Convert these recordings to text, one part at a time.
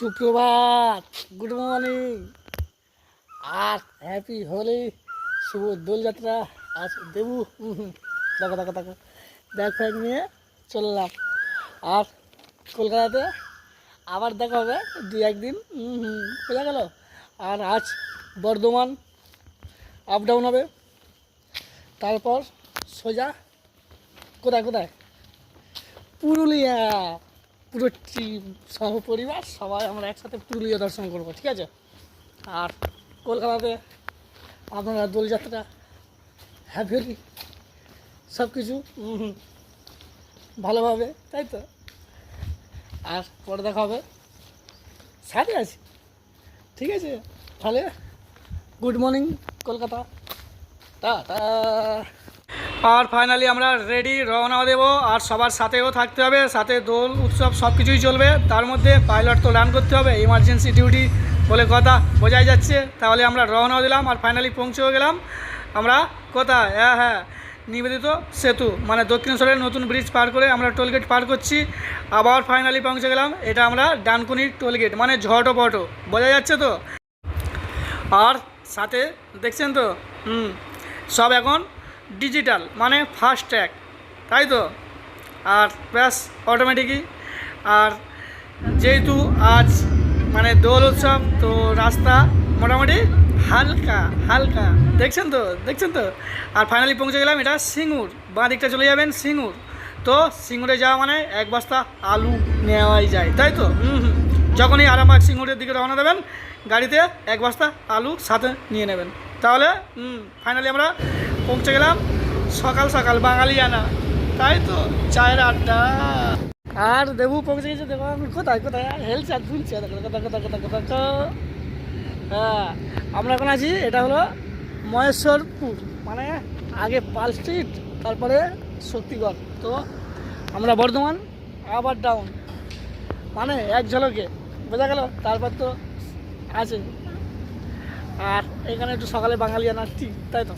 সুপ্রভাত good morning আর happy Holi শুভ দোলযাত্রা, আজ দেবু দেখো দেখো দেখো ব্যাগ ফ্যাগ নিয়ে চললাম আর কলকাতাতে আবার দেখা হবে দু একদিন বোঝা গেল? আর আজ বর্ধমান আপ ডাউন হবে, তারপর সোজা, কোথায় কোথায়? পুরুলিয়া। পুরো টিম সহ পরিবার সবাই আমরা একসাথে পুরুলিয়া দর্শন করব, ঠিক আছে? আর কলকাতাতে আপনারা দোলযাত্রা হ্যাপি সব কিছু ভালোভাবে, তাই তো? আর পরে দেখা হবে। সাথে আছি। ঠিক আছে? তাহলে গুড মর্নিং কলকাতা। তা টা আর ফাইনালি আমরা রেডি রওনা দেবো। আর সবার সাথেও থাকতে হবে, সাথে দোল, উৎসব সব কিছুই চলবে। তার মধ্যে পাইলট তো রান করতে হবে ইমার্জেন্সি ডিউটি বলে কথা বোঝাই যাচ্ছে। তাহলে আমরা রওনা দিলাম আর ফাইনালি পৌঁছেও গেলাম। আমরা কোথায়? হ্যাঁ হ্যাঁ নিবেদিত সেতু মানে দক্ষিণেশ্বরের নতুন ব্রিজ পার করে আমরা টোলগেট পার করছি। আবার ফাইনালি পৌঁছে গেলাম, এটা আমরা ডানকুনির টোলগেট মানে ঝটো পটো, বোঝা যাচ্ছে তো? আর সাথে, দেখছেন তো? হুম, সব এখন ডিজিটাল মানে ফাস্ট ট্র্যাক, তাই তো? আর ব্যাস অটোমেটিকই আর যেহেতু আজ মানে দোল উৎসব, তো রাস্তা মোটামুটি হালকা হালকা। দেখছেন তো? দেখছেন তো? আর ফাইনালি পৌঁছে গেলাম এটা সিঙ্গুর। বাঁ দিকটা চলে যাবেন সিঙ্গুর। তো সিঙ্গুরে যাওয়া মানে এক বস্তা আলু নেওয়াই যায়, তাই তো? হুম যখনই আরামবাগ সিঙ্গুরের দিকে রওনা দেবেন, গাড়িতে এক বস্তা আলু সাথে নিয়ে নেবেন। তাহলে ফাইনালি আমরা পৌঁছে গেলাম। সকাল সকাল বাঙালিয়ানা তাই তো, চায়ের আড্ডা। আর দেবু পৌঁছে গেছে দেখো, আমি কোথায় কোথায়? দেখো দেখো দেখো দেখো দেখো দেখো। হ্যাঁ আমরা এখন আছি, এটা হলো মহেশ্বরপুর মানে আগে পাল স্ট্রিট, তারপরে শক্তিগড় তো আমরা বর্ধমান, আবার ডাউন মানে এক ঝলকে, বোঝা গেল? তারপর তো আছে। আর এখানে একটু সকালে বাঙালি আনার ঠিক, তাই তো।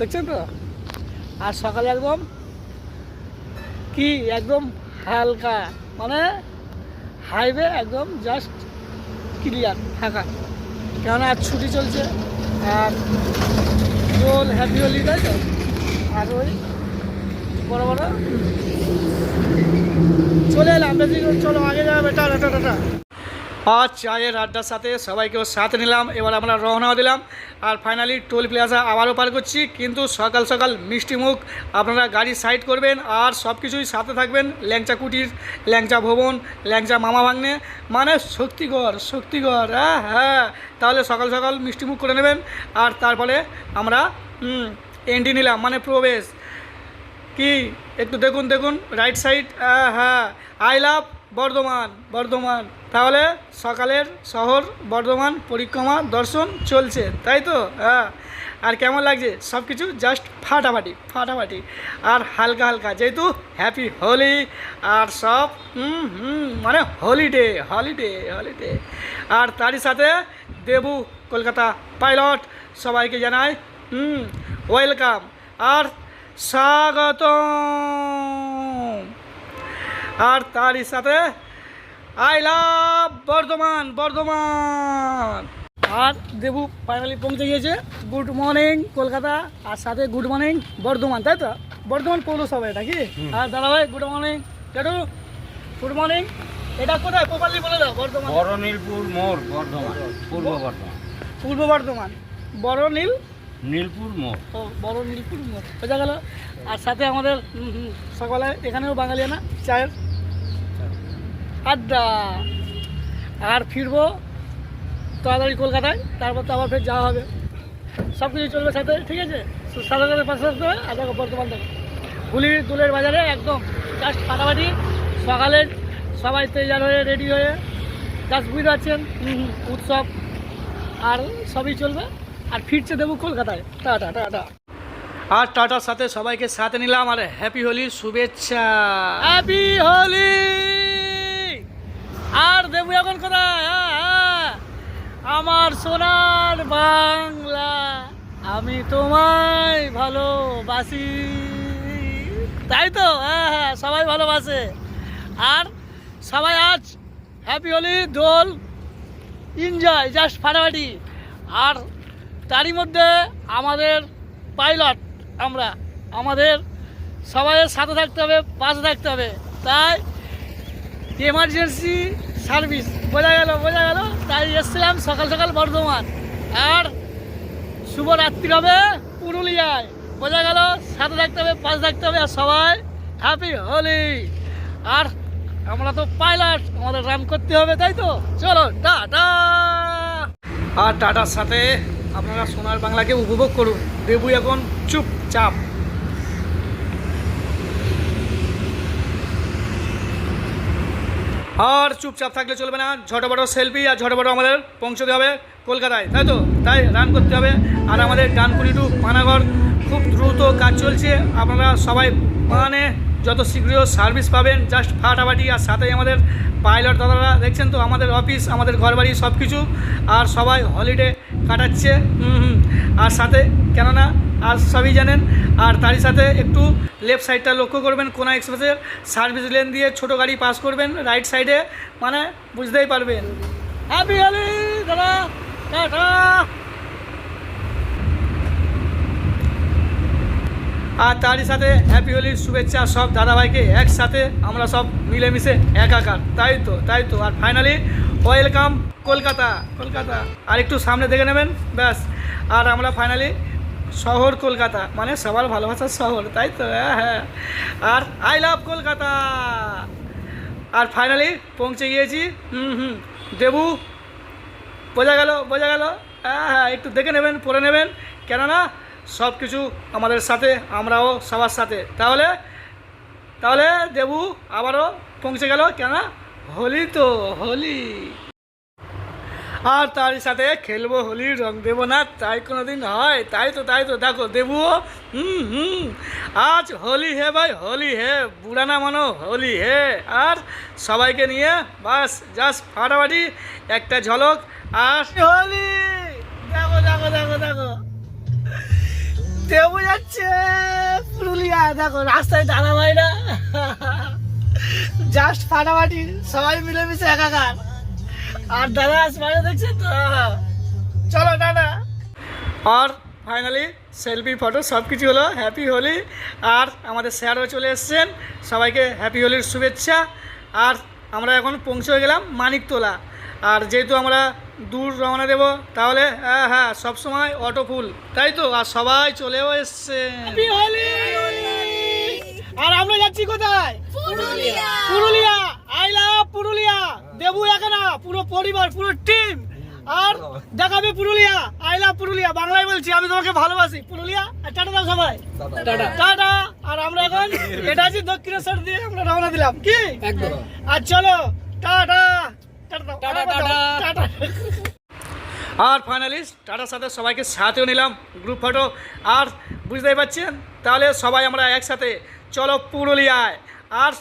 দেখছেন তো? আর সকালে একদম কি একদম হালকা মানে হাইওয়ে একদম জাস্ট ক্লিয়ার ফাঁকা। কেননা আজ ছুটি চলছে, আর দোল হ্যাপি হোলি তাই তো? আর ওই বড় বড় চলে এলাম চলো, আগে যাবে টাটা টাটা আর চায়ের আড্ডার সাথে সবাইকেও সাথে নিলাম, এবার আমরা রওনা দিলাম। আর ফাইনালি টোল প্লাজা আবারও পার করছি, কিন্তু সকাল সকাল মিষ্টি মুখ, আপনারা গাড়ি সাইড করবেন আর সব কিছুই সাথে থাকবেন, ল্যাংচা কুটির, ল্যাংচা ভবন, ল্যাংচা মামা ভাগ্নে। মানে শক্তিগড় শক্তিগড় হ্যাঁ হ্যাঁ। তাহলে সকাল সকাল মিষ্টি মুখ করে নেবেন, আর তারপরে আমরা এন্ট্রি নিলাম মানে প্রবেশ। কি? একটু দেখুন দেখুন রাইট সাইড হ্যাঁ হ্যাঁ। I love Bardhaman Bardhaman. তাহলে সকালের শহর, বর্ধমান, পরিক্রমা, দর্শন চলছে, তাই তো? হ্যাঁ। আর কেমন লাগছে? সব কিছু জাস্ট ফাটাফাটি ফাটাফাটি। আর হালকা হালকা, যেহেতু হ্যাপি হোলি, আর সব, হুম হুম মানে হলিডে হলিডে হলিডে আর তারই সাথে দেবু কলকাতা পাইলট সবাইকে জানাই, হুম ওয়েলকাম আর স্বাগত আর তারই সাথে আই লাভ বর্ধমান বর্ধমান। আর দেবু ফাইনালি পৌঁছে গিয়েছে। Good morning Kolkata. আর সাথে গুড মর্নিং বর্ধমান তাই তো? বর্ধমান পৌরসভা এটা কি আর দাদা ভাই গুড মর্নিং কেটু গুড মর্নিং এটা কোথায়? প্রপারলি বলে দাও বর্ধমান। বড়নীলপুর মোড় বর্ধমান পূর্ব বর্ধমান। পূর্ব বর্ধমান। বড় নীল নীলপুর মোড়। ও বড় নীলপুর মোড়। বোঝা গেল। আর সাথে আমাদের সকালে এখানেও বাঙালিয়ানা চায়ের আড্ডা। আর ফিরবো তাড়াতাড়ি কলকাতায় তারপর তো আবার ফের যাওয়া হবে। সব কিছু চলবে সাথে ঠিক আছে? সাথে সাথে পাশে আসতে হবে আর দেখো বর্তমান দেখো। হুলির দুলের বাজারে একদম জাস্ট ফাটাফাটি সকালে সবাই তৈরি হয়ে রেডি হয়ে জাস্ট বুঝতে পারছেন উৎসব। আর সবই চলবে আর ফিরছে দেবো কলকাতায়। Tata tata. আর টাটার সাথে সবাইকে সাথে নিলাম আর হ্যাপি হোলি শুভেচ্ছা। হ্যাপি হোলি আর দেবু এখন কোথায়। আমার সোনার বাংলা, আমি তোমায় ভালোবাসি। তাই তো? হ্যাঁ হ্যাঁ সবাই ভালোবাসে। আর সবাই আজ happy Holi, Dol enjoy just ফাটাফাটি। আর তারই মধ্যে আমাদের পাইলট আমরা। আমাদের সবাইয়ের সাথে থাকতে হবে, পাশে থাকতে হবে। তাই এমার্জেন্সি সার্ভিস বোঝা গেল বোঝা গেল? তাই এসছিলাম সকাল সকাল বর্ধমান। আর শুভরাত্রি হবে পুরুলিয়ায়। বোঝা গেল, সাথে থাকতে হবে, পাশে থাকতে হবে, আর সবাই হ্যাপি হোলি। আর আমরা তো পাইলট আমাদের রান করতে হবে, তাই তো? চলো, টাটা! আর টাটার সাথে আপনারা সোনার বাংলাকে উপভোগ করুন। দেবু এখন চুপচাপ। আর চুপচাপ থাকলে চলবে না। ঝটপটো সেলফি আর ঝটপটো আমাদের পৌঁছতে হবে কলকাতায়, তাই তো? তাই রান করতে হবে। আর আমাদের ডানকুনি টু পানাগড় খুব দ্রুত কাজ চলছে। আপনারা সবাই মানে যত শীঘ্র সার্ভিস পাবেন জাস্ট ফাটাফাটি আর সাথে আমাদের পাইলট দাদারা দেখছেন তো? আমাদের অফিস আমাদের ঘরবাড়ি সব কিছু আর সবাই হলিডে কাটাচ্ছে। আর সাথে কেননা আর সবই জানেন। আর তারই সাথে একটু লেফট সাইডটা লক্ষ্য করবেন, কোনা এক্সপ্রেসের সার্ভিস লেন দিয়ে ছোট গাড়ি পাস করবেন রাইট সাইডে মানে বুঝতেই পারবেন। হ্যাপি হলি দাদা। টাটা। আর তারই সাথে হ্যাপি হোলির শুভেচ্ছা সব দাদাভাইকে। একসাথে আমরা সব মিলেমিশে একাকার। তাই তো তাই তো। আর ফাইনালি ওয়েলকাম কলকাতা। কলকাতা। আর একটু সামনে দেখে নেবেন, ব্যাস। আর আমরা ফাইনালি শহর কলকাতা। মানে সবার ভালোবাসার শহর, তাই তো? হ্যাঁ হ্যাঁ। আর আই লাভ কলকাতা। আর ফাইনালি পৌঁছে গিয়েছি। হুম হুম। দেবু, বোঝা গেল বোঝা গেল। হ্যাঁ হ্যাঁ একটু দেখে নেবেন, পড়ে নেবেন। কেননা সব কিছু আমাদের সাথে, আমরাও সবার সাথে। তাহলে তাহলে দেবু আবারও পৌঁছে গেল। কেননা হোলি তো, হোলি। আর তারই সাথে খেলব হোলি রং দেবো না, তাই কোনো দিন হয়, তাই তো তাই তো, দেখো, দেবুও, হুম হুম, আজ হোলি হে ভাই, হোলি হে বুড়ানা মানো, হোলি হে, আর সবাইকে নিয়ে বাস জাস্ট ফাটাফাটি, একটা ঝলক, আর হোলি, দেখো দেখো দেখো দেখো, দেবু যাচ্ছে, পুরুলিয়া, দেখো, রাস্তায় দাদা ভাইরা জাস্ট ফাটাফাটি, সবাই মিলেমিশে একাকার। আর দাদা আসমানে দেখছেন তো? চলো দাদা আর ফাইনালি সেলফি ফটো সব কিছু হলো হ্যাপি হোলি। আর আমাদের স্যারও চলে এসছেন। সবাইকে হ্যাপি হোলির শুভেচ্ছা। আর আমরা এখন পৌঁছে গেলাম মানিকতলা। আর যেহেতু আমরা দূর রওনা দেবো তাহলে হ্যাঁ হ্যাঁ সবসময় অটো ফুল তাই তো? আর সবাই চলেও এসছে। হ্যাপি হোলি আর আমরা যাচ্ছি কোথায়? Purulia. I love Purulia. Debu একা না পুরো পরিবার পুরো টিম আর দেখাবে পুরুলিয়া? I love Purulia. বাংলায় বলছি আমি তোমাকে ভালোবাসি। পুরুলিয়া? আর টাটা দাও সবাই। টাটা। আর আমরা এখন এটা আছে দক্ষিণেশ্বর দিয়ে আমরা রওনা দিলাম। কি? আর চলো tata. Tata. Tata, tata. Tata. আর ফাইনালি টাটার সাথে সবাইকে সাথেও নিলাম গ্রুপ ফটো আর বুঝতেই পারছেন? তাহলে সবাই আমরা একসাথে চলো পুরুলিয়ায়। আর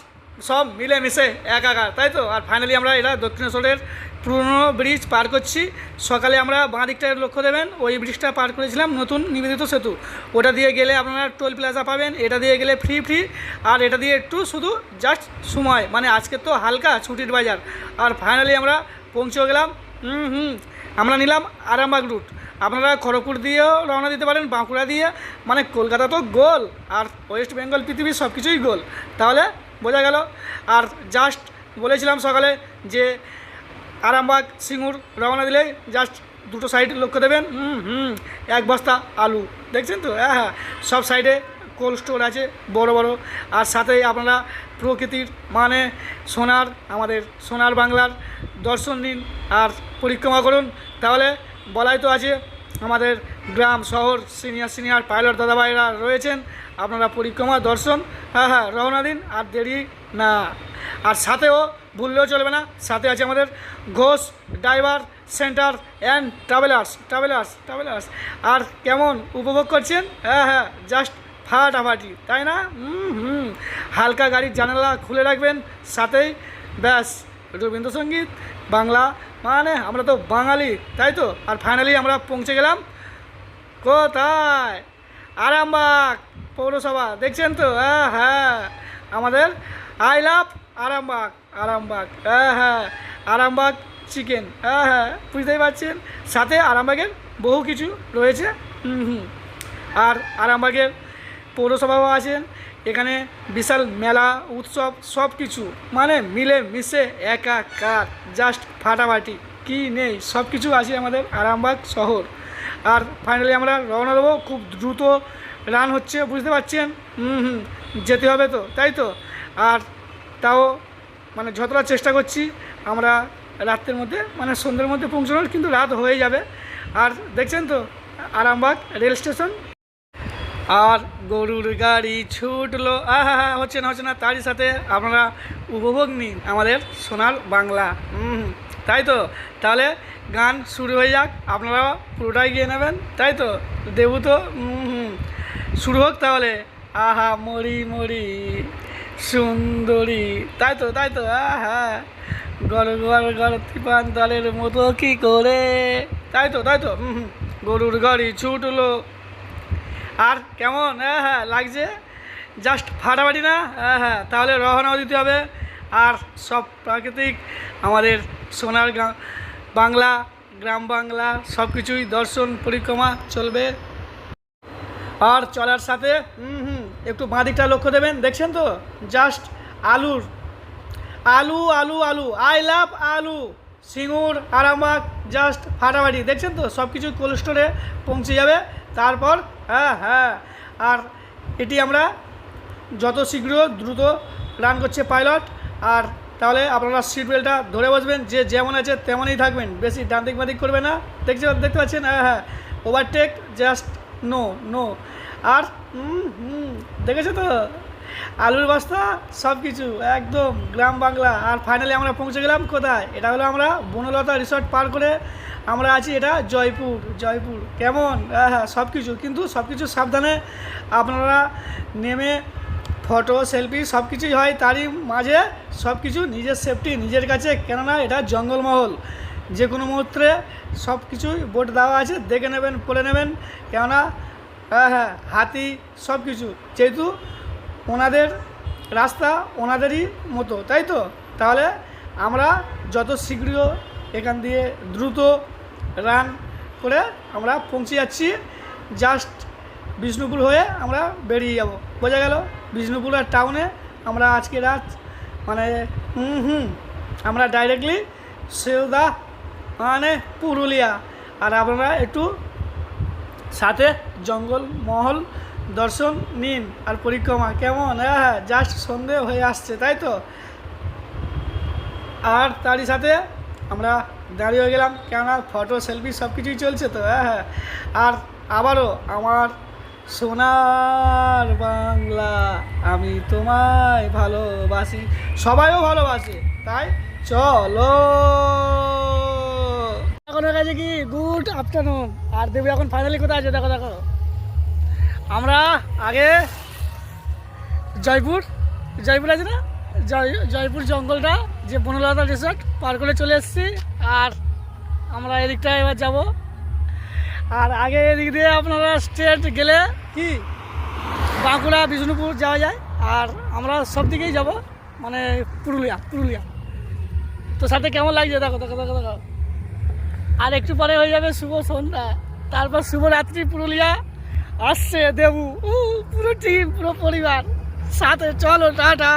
সব মিলেমিশে একাকার, তাই তো? আর ফাইনালি আমরা এটা দক্ষিণেশ্বরের পুরনো ব্রিজ পার করছি। সকালে আমরা বাঁ দিকটা লক্ষ্য দেবেন, ওই ব্রিজটা পার করেছিলাম নতুন নিবেদিত সেতু। ওটা দিয়ে গেলে আপনারা টোল প্লাজা পাবেন, এটা দিয়ে গেলে ফ্রি ফ্রি আর এটা দিয়ে একটু শুধু জাস্ট সময় মানে আজকে তো হালকা ছুটির বাজার। আর ফাইনালি আমরা পৌঁছে গেলাম, হুম হুম, আমরা নিলাম আরামবাগ রুট আপনারা খড়গপুর দিয়েও রওনা দিতে পারেন, বাঁকুড়া দিয়ে মানে কলকাতা তো গোল, আর ওয়েস্ট বেঙ্গল পৃথিবীর সব কিছুই গোল। তাহলে বোঝা গেল। আর জাস্ট বলেছিলাম সকালে যে আরামবাগ, সিঙ্গুর রওনা দিলেই জাস্ট দুটো সাইড লক্ষ্য দেবেন। হুম হুম, এক বস্তা আলু। দেখছেন তো? হ্যাঁ হ্যাঁ সব সাইডে কোল্ড স্টোর আছে, বড় বড়। আর সাথেই আপনারা প্রকৃতির মানে সোনার, আমাদের সোনার বাংলার দর্শন নিন আর পরিক্রমা করুন। তাহলে বলাই তো আছে, আমাদের গ্রাম, শহর, সিনিয়র সিনিয়র, পাইলট দাদাভাইরা রয়েছেন। আপনারা পরিক্রমা, দর্শন হ্যাঁ হ্যাঁ রওনা দিন, আর দেরি না। আর সাথেও ভুললেও চলবে না, সাথে আছে আমাদের Ghosh, driver, centre and travellers travellers travellers. আর কেমন উপভোগ করছেন? হ্যাঁ হ্যাঁ জাস্ট ফাটাফাটি, তাই না? হুম হালকা গাড়ির জানালা খুলে রাখবেন, সাথেই ব্যাস, রবীন্দ্রসঙ্গীত, বাংলা মানে আমরা তো বাঙালি, তাই তো? আর ফাইনালি আমরা পৌঁছে গেলাম কোথায়? আরামবাগ পৌরসভা, দেখছেন তো? হ্যাঁ হ্যাঁ। আমাদের আই লাভ আরামবাগ আরামবাগ হ্যাঁ হ্যাঁ। আরামবাগ চিকেন হ্যাঁ হ্যাঁ। বুঝতেই পারছেন? সাথে আরামবাগের বহু কিছু রয়েছে। হুম হুম। আর আরামবাগের পৌরসভাও আছেন। এখানে বিশাল মেলা, উৎসব, সব কিছু। মানে মিলে মিশে একাকার জাস্ট ফাটাফাটি। কি নেই? সব কিছু আছে আমাদের আরামবাগ শহর। আর ফাইনালি আমরা রওনা দেবো। খুব দ্রুত রান হচ্ছে, বুঝতে পারছেন? হুম হুম, যেতে হবে তো, তাই তো? আর তাও মানে যতটা চেষ্টা করছি, আমরা রাতের মধ্যে মানে সন্ধ্যের মধ্যে পৌঁছানোর, কিন্তু রাত হয়ে যাবে। আর দেখছেন তো, আরামবাগ রেল স্টেশন? আর গরুর গাড়ি ছুটলো। আহা, হা হচ্ছে না হচ্ছে না, তারই সাথে আপনারা উপভোগ নিন আমাদের সোনার বাংলা। হুম, তাই তো? তাহলে গান শুরু হয়ে যাক। আপনারা পুরোটাই গিয়ে নেবেন, তাই তো? দেবু তো শুরু হোক তাহলে। আহা, মরি মরি, সুন্দরী। তাই তো তাই তো, আহা। গড় গড় গড়, তিপান তালের মতো কি করে? তাই তো তাই তো গরুর গাড়ি ছুটলো। আর কেমন? হ্যাঁ হ্যাঁ লাগছে? জাস্ট ফাটাফাটি না? হ্যাঁ হ্যাঁ তাহলে রওনাও দিতে হবে। আর সব প্রাকৃতিক আমাদের সোনার গ্রাম বাংলা, গ্রাম বাংলা সব কিছুই দর্শন পরিক্রমা চলবে। আর চলার সাথে, হুম হুম, একটু বাঁ দিকটা লক্ষ্য দেবেন, দেখছেন তো? জাস্ট আলুর আলু আলু আলু আই লাভ আলু, সিঙ্গুর, আরামবাগ জাস্ট ফাটাফাটি, দেখছেন তো? সব কিছু কোল্ড স্টোরে পৌঁছে যাবে। তারপর হ্যাঁ হ্যাঁ আর এটি আমরা যত শীঘ্র দ্রুত রান করছে পাইলট, আর তাহলে আপনারা সিট বেল্টটা ধরে বসবেন, যে যেমন আছে তেমনই থাকবেন। বেশি ডান দিক করবে না। দেখছে দেখতে পাচ্ছেন? হ্যাঁ হ্যাঁ। ওভারটেক জাস্ট নো নো আর দেখেছ তো? আলুর বস্তা সব কিছু একদম গ্রাম বাংলা। আর ফাইনালি আমরা পৌঁছে গেলাম কোথায়? এটা হলো আমরা বনলতা রিসর্ট পার করে আমরা আছি এটা জয়পুর জয়পুর। কেমন? হ্যাঁ হ্যাঁ সব কিছু কিন্তু সব কিছু সাবধানে আপনারা নেমে ফটো, সেলফি সব কিছুই হয়। তারই মাঝে সব কিছু নিজের সেফটি নিজের কাছে। কেননা এটা জঙ্গলমহল। যে কোনো মুহূর্তে সব কিছুই বোট দেওয়া আছে, দেখে নেবেন পড়ে নেবেন। কেননা হ্যাঁ হ্যাঁ হাতি, সব কিছু। যেহেতু ওনাদের রাস্তা ওনাদেরই মতো, তাই তো? তাহলে আমরা যত শীঘ্র এখান দিয়ে দ্রুত রান করে আমরা পৌঁছে যাচ্ছি। জাস্ট বিষ্ণুপুর হয়ে আমরা বেরিয়ে যাব। বোঝা গেল? বিষ্ণুপুরের টাউনে আমরা আজকে রাত মানে হুম হুম, আমরা ডাইরেক্টলি সেলদা মানে পুরুলিয়া। আর আপনারা একটু সাথে জঙ্গল মহল দর্শন নিন আর পরিক্রমা। কেমন? হ্যাঁ হ্যাঁ জাস্ট সন্ধে হয়ে আসছে, তাই তো? আর তারই সাথে আমরা দাঁড়িয়ে গেলাম, কেননা ফটো সেলফি সব কিছুই চলছে তো হ্যাঁ হ্যাঁ। আর আবারও আমার সোনার বাংলা আমি তোমায় ভালোবাসি, সবাইও ভালোবাসে, তাই চলো। এখন হয়ে গেছে কি? গুড আফটারনুন আর দেবী এখন ফাইনালি কোথায় আছে? দেখো দেখো। আমরা আগে জয়পুর জয়পুর আছে না? জয়, জয়পুর জঙ্গলটা, যে বনলতা রিসর্ট পার করে চলে এসেছি। আর আমরা এদিকটা এবার যাব। আর আগে এদিক দিয়ে আপনারা স্ট্রেট গেলে কি? বাঁকুড়া, বিষ্ণুপুর যাওয়া যায়। আর আমরা সব দিকেই যাব মানে পুরুলিয়া পুরুলিয়া। তো সাথে কেমন লাগছে? দেখো দেখো দেখো দেখো। আর একটু পরে হয়ে যাবে শুভ সন্ধ্যা। তারপর শুভরাত্রি পুরুলিয়া। আসছে দেবু। পুরো টিম পুরো পরিবার। সাথে চলো, টাটা।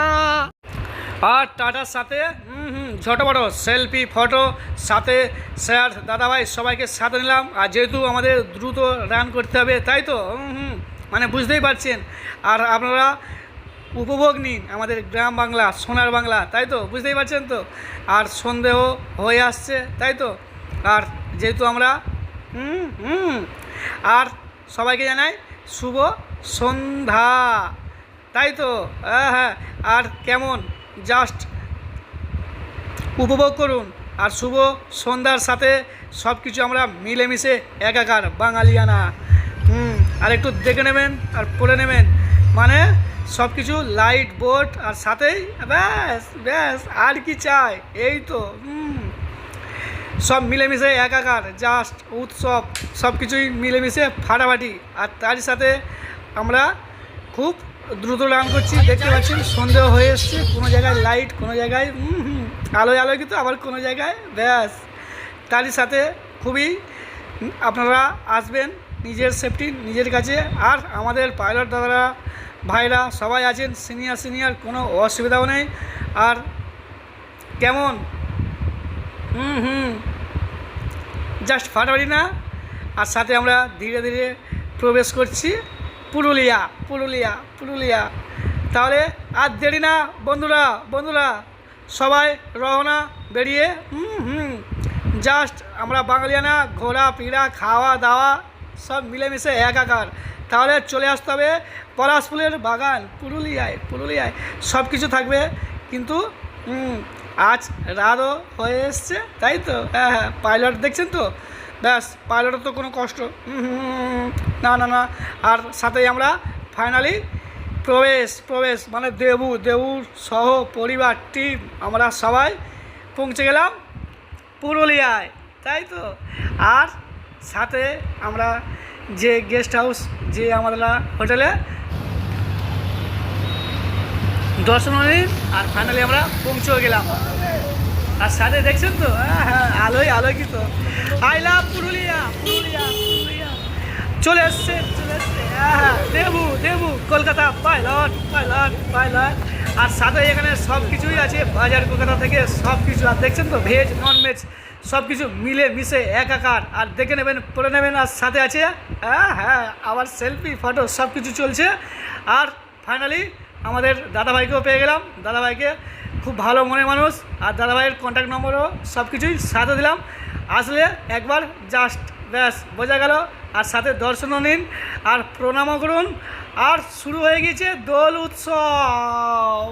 আর টাটার সাথে হুম হুম। ছোটো বড়ো সেলফি ফটো সাথে স্যার দাদাভাই সবাইকে সাথে নিলাম। আর যেহেতু আমাদের দ্রুত রান করতে হবে তাই তো? হুম হুম। মানে বুঝতেই পারছেন। আর আপনারা উপভোগ নিন আমাদের গ্রাম বাংলা সোনার বাংলা তাই তো? বুঝতেই পারছেন তো? আর সন্দেহ হয়ে আসছে তাই তো? আর যেহেতু আমরা হুম হুম। আর সবাইকে জানাই শুভ সন্ধ্যা তাই তো? হ্যাঁ হ্যাঁ। আর কেমন? জাস্ট উপভোগ করুন আর শুভ সন্ধ্যার সাথে সব কিছু আমরা মিলেমিশে একাকার বাঙালিয়ানা। হুম, আর একটু দেখে নেবেন আর পড়ে নেবেন। মানে সব কিছু লাইট বোট আর সাথেই ব্যাস ব্যাস, আর কি চাই? এই তো, হুম। সব মিলেমিশে একাকার, জাস্ট উৎসব, সব কিছুই মিলেমিশে ফাটাফাটি। আর তারই সাথে আমরা খুব দ্রুত রান করছি, দেখতে পাচ্ছেন, সন্দেহ হয়ে এসছে, কোনো জায়গায় লাইট কোনো জায়গায় আলোয় কিন্তু আবার কোনো জায়গায়, ব্যাস। তারই সাথে খুবই আপনারা আসবেন নিজের সেফটি নিজের কাছে। আর আমাদের পাইলট দাদারা, ভাইরা সবাই আছেন সিনিয়র সিনিয়র কোনো অসুবিধাও নেই। আর কেমন? হুম হুম জাস্ট ফাটাফাটি না। আর সাথে আমরা ধীরে ধীরে প্রবেশ করছি। পুরুলিয়া পুরুলিয়া পুরুলিয়া। তাহলে আর দেরি না, বন্ধুরা বন্ধুরা, সবাই রওনা বেরিয়ে, হুম হুম জাস্ট আমরা বাঙালিয়ানা, ঘোরা, ফিরা, খাওয়া, দাওয়া, সব মিলেমিশে একাকার। তাহলে চলে আসতে হবে পলাশ ফুলের বাগান, পুরুলিয়ায় পুরুলিয়ায়। সব কিছু থাকবে, কিন্তু আজ রাতও হয়ে এসছে, তাই তো? হ্যাঁ হ্যাঁ পাইলট দেখছেন তো? ব্যাস, পাইলটের তো কোনো কষ্ট। না না না, আর সাথেই আমরা ফাইনালি প্রবেশ প্রবেশ মানে দেবু দেবুর সহ পরিবার টিম আমরা সবাই পৌঁছে গেলাম পুরুলিয়ায়, তাই তো? আর সাথে আমরা যে গেস্ট হাউস যে আমরা হোটেলে দর্শন আর ফাইনালি আমরা পৌঁছেও গেলাম। আর সাথে দেখছেন তো? আলোয় আলোকিত। I love Purulia Purulia Purulia. চলে এসছে, চলে হ্যাঁ Debu Debu, Kolkata pilot pilot pilot. আর সাথে এখানে সব কিছুই আছে, বাজার কলকাতা থেকে সব কিছু। আর দেখছেন তো, ভেজ নন ভেজ সব কিছু মিলে মিশে একাকার। আর দেখে নেবেন, পড়ে নেবেন, আর সাথে আছে হ্যাঁ হ্যাঁ আবার সেলফি ফটো সব কিছু চলছে। আর ফাইনালি আমাদের দাদাভাইকেও পেয়ে গেলাম। দাদাভাইকে খুব ভালো মনের মানুষ, আর দাদাভাইয়ের কন্ট্যাক্ট নম্বরও সব কিছুই সাথে দিলাম। আসলে একবার জাস্ট ব্যাস, বোঝা গেল। আর সাথে দর্শনও নিন, আর প্রণামও করুন। আর শুরু হয়ে গেছে দোল উৎসব।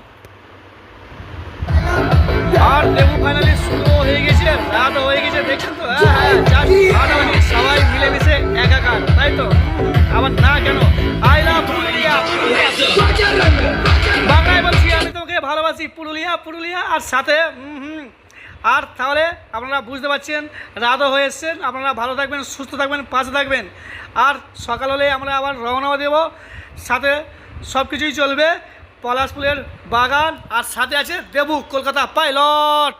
আর দেবু ফাইনালি শুরু হয়ে গেছে রাত হয়ে গেছে দেখছেন তো? হ্যাঁ হ্যাঁ সবাই মিলেমিশে একাকার, তাই তো? আবার না কেন? আই লাভ পুরুলিয়া ভালোবাসি পুরুলিয়া পুরুলিয়া, আর সাথে হুম, আর তাহলে আপনারা বুঝতে পারছেন রাতও হয়ে এসছেন, আপনারা ভালো থাকবেন, সুস্থ থাকবেন, পাশে থাকবেন। আর সকাল হলে আমরা আবার রওনাও দেব, সাথে সব কিছুই চলবে পলাশপুরের বাগান, আর সাথে আছে দেবু, কলকাতা পাইলট।